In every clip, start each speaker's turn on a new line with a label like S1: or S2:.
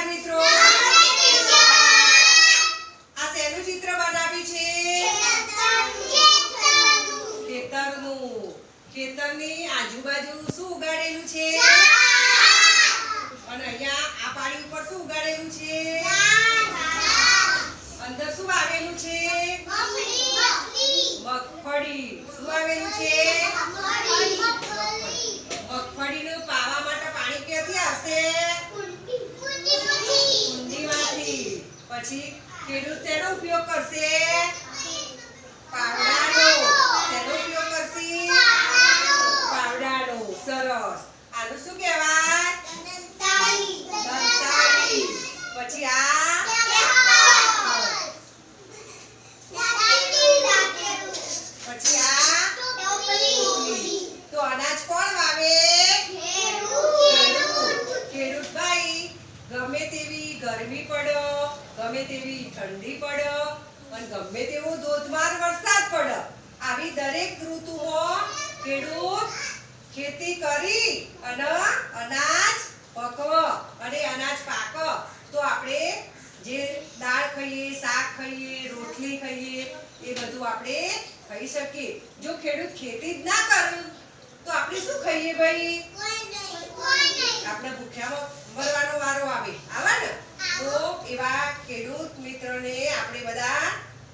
S1: નમસ્કાર મિત્રો. આ શેનું ચિત્ર બનાવ્યું છે? ખેતરનું. ખેતરની આજુબાજુ શું ઉગાડેલું છે? અને અહીંયા આ પાડી ઉપર શું ઉગાડેલું છે? અંદર શું વાવેલું છે? મગફળી. શું વાવેલું છે? પછી ખેડૂત તેનો ઉપયોગ કરશે? પાવડાનો. તેનો ઉપયોગ કરશે? પાવડાનો. સરસ. આનું શું કહેવાય દંતાળી પછી આ પછી આ તો અનાજ કોણ વાવે ખેડૂત ખેડૂત ભાઈ ગમે તેવી ગરમી પડ્યો ગમે તેવી ઠંડી પડે અને ગમે તેવો ધોધમાર વરસાદ પડે. આવી દરેક ઋતુમાં ખેડૂત ખેતી કરી અને અનાજ પકવ અને અનાજ પાક. તો આપણે જે દાળ ખાઈએ શાક ખાઈએ રોટલી ખાઈએ એ બધું આપણે ખાઈ શકીએ. જો ખેડૂત ખેતી જ ના કરે તો આપણે શું ખાઈએ ભાઈ? આપણે ભૂખ્યામાં મરવાનો વારો આવે આવે ને તો એવા ખેડૂત મિત્રને આપણે બધા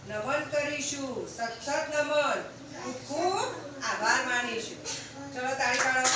S1: નમન કરીશું. સતત નમન. ખૂબ ખૂબ આભાર માનીશું. ચલો તાળી પાડો.